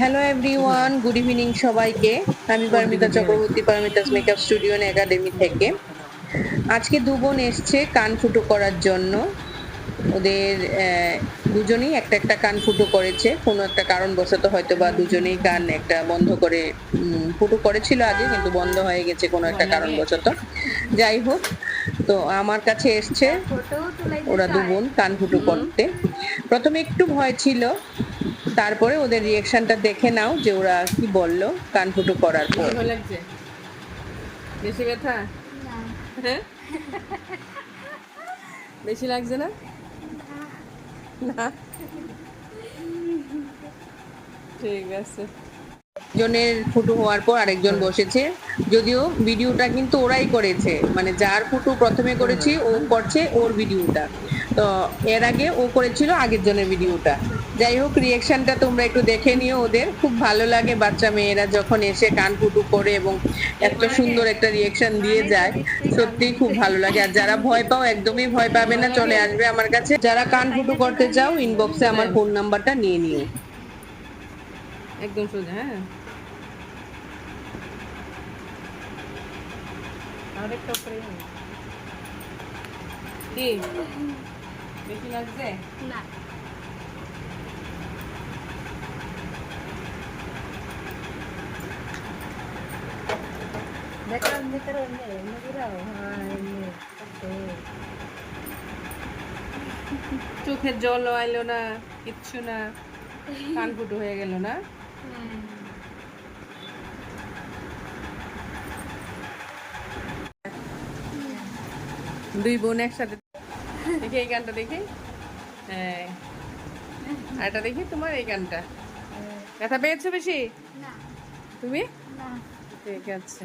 Hello everyone good evening সবাইকে। আমি Paromita Chakraborty Paromita's makeup studio academy থেকে। আজকে দু বোন এসছে কান ফুটো করার জন্য। ওদের দুজনেই একটা একটা কান ফুটো করেছে। কোনো একটা কারণবশত হয়তো বা দুজনেই কান একটা বন্ধ করে ফুটো করেছিল আগে কিন্তু বন্ধ হয়ে গেছে কোনো একটা কারণবশত। যাই হোক তো আমার কাছে এসছে ওরা দু বোন কান ফুটো করতে। প্রথমে একটু ভয় ছিল। তারপরে ওদের রিয়েকশনটা দেখে নাও যে ওরা কি বলল কান ফুটো করার পর। ভালো লাগছে? বেশি ব্যথা? হ্যাঁ? বেশি লাগছে না? না। ঠিক আছে। জনের ফুটো হওয়ার পর আরেকজন বসেছে। যদিও ভিডিওটা কিন্তু ওরাই করেছে। মানে যার ফুটো প্রথমে করেছি ও করছে ওর ভিডিওটা। তো এর আগে ও করেছিল আগের জনের ভিডিওটা। যাই হোক রিয়েকশনটা তোমরা একটু দেখে নিও ওদের। খুব ভালো লাগে বাচ্চা মেয়েরা যখন এসে কান ফুটু করে এবং এত সুন্দর একটা রিয়েকশন দিয়ে যায়। সত্যিই খুব ভালো লাগে। আর যারা ভয় পাও একদমই ভয় পাবে না চলে আসবে আমার কাছে। যারা কান ফুটু করতে চাও ইনবক্সে আমার ফোন নাম্বারটা নিয়ে নিও। একদম সোজা হ্যাঁ। আরেকটা। কি? বেশি লাগছে? না। এমনি ঘুরাও হ্যাঁ এমনি চোখের জল আইলো না কিচ্ছু না কান ফুটো হয়ে গেল না? দুই বোন একসাথে দেখি এই গানটা দেখি? হ্যাঁ। এটা দেখি তোমার এই গানটা। ব্যথা পেয়েছ বেশি? তুমি? ঠিক আছে।